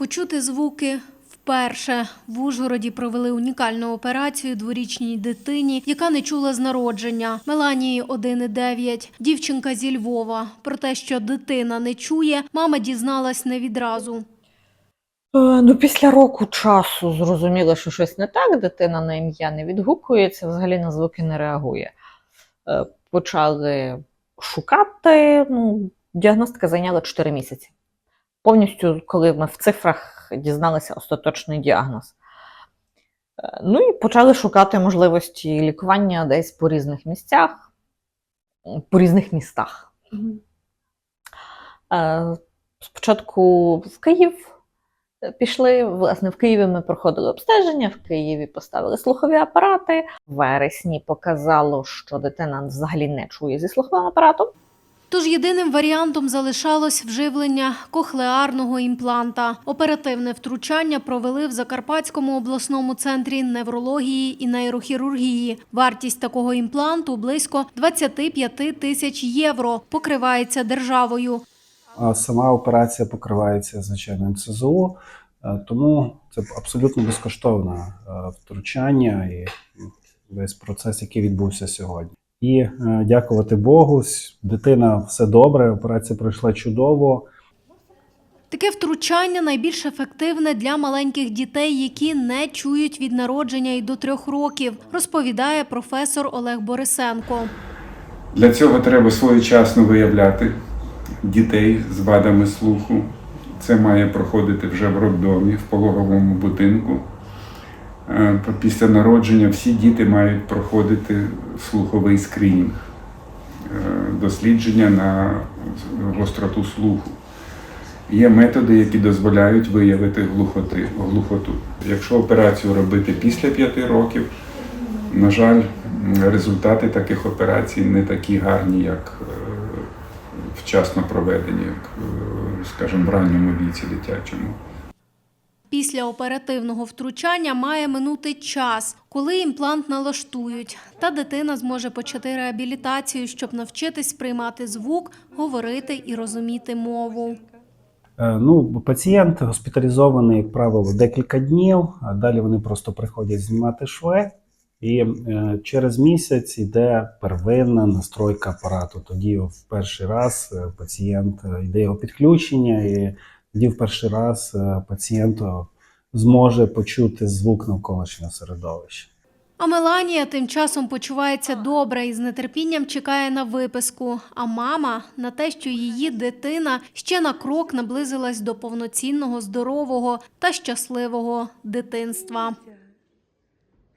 Почути звуки вперше в Ужгороді провели унікальну операцію дворічній дитині, яка не чула з народження. Меланії 1,9. Дівчинка зі Львова. Про те, що дитина не чує, мама дізналась не відразу. Е, Ну, після року часу зрозуміло, що щось не так, дитина на ім'я не відгукується, взагалі на звуки не реагує. Е, Почали шукати. Ну, діагностика зайняла 4 місяці. Повністю, коли ми в цифрах дізналися остаточний діагноз. Е, Ну і почали шукати можливості лікування десь по різних місцях, по різних містах. Е, Спочатку в Київ пішли. Власне, в Києві ми проходили обстеження, в Києві поставили слухові апарати. В вересні показало, що дитина взагалі не чує зі слуховим апаратом. Тож єдиним варіантом залишалось вживлення кохлеарного імпланта. Оперативне втручання провели в Закарпатському обласному центрі неврології і нейрохірургії. Вартість такого імпланту близько 25 тисяч євро. Покривається державою. Сама операція покривається звичайно НСЗУ, е, тому це абсолютно безкоштовне е, втручання і весь процес, який відбувся сьогодні. І е, дякувати Богу, дитина все добре, операція пройшла чудово. Таке втручання найбільш ефективне для маленьких дітей, які не чують від народження і до трьох років, розповідає професор Олег Борисенко. Для цього треба своєчасно виявляти дітей з вадами слуху. Це має проходити вже в роддомі, в пологовому будинку. Е, Після народження всі діти мають проходити слуховий скринінг, е, дослідження на гостроту слуху. Є методи, які дозволяють виявити глухоти, глухоту. Якщо операцію робити після 5 років, на жаль, результати таких операцій не такі гарні, як е, вчасно проведені, як, скажімо, в ранньому віці дитячому. Після оперативного втручання має минути час, коли імплант налаштують, та дитина зможе почати реабілітацію, щоб навчитись сприймати звук, говорити і розуміти мову. Е, Ну, пацієнт госпіталізований, як правило, декілька днів, а далі вони просто приходять знімати шви. І е, через місяць йде первинна настройка апарату. Тоді в перший раз е, пацієнт йде його підключення, і тоді в перший раз пацієнту е, зможе почути звук навколишнього середовища. А Меланія тим часом почувається добре і з нетерпінням чекає на виписку. А мама на те, що її дитина ще на крок наблизилась до повноцінного, здорового та щасливого дитинства.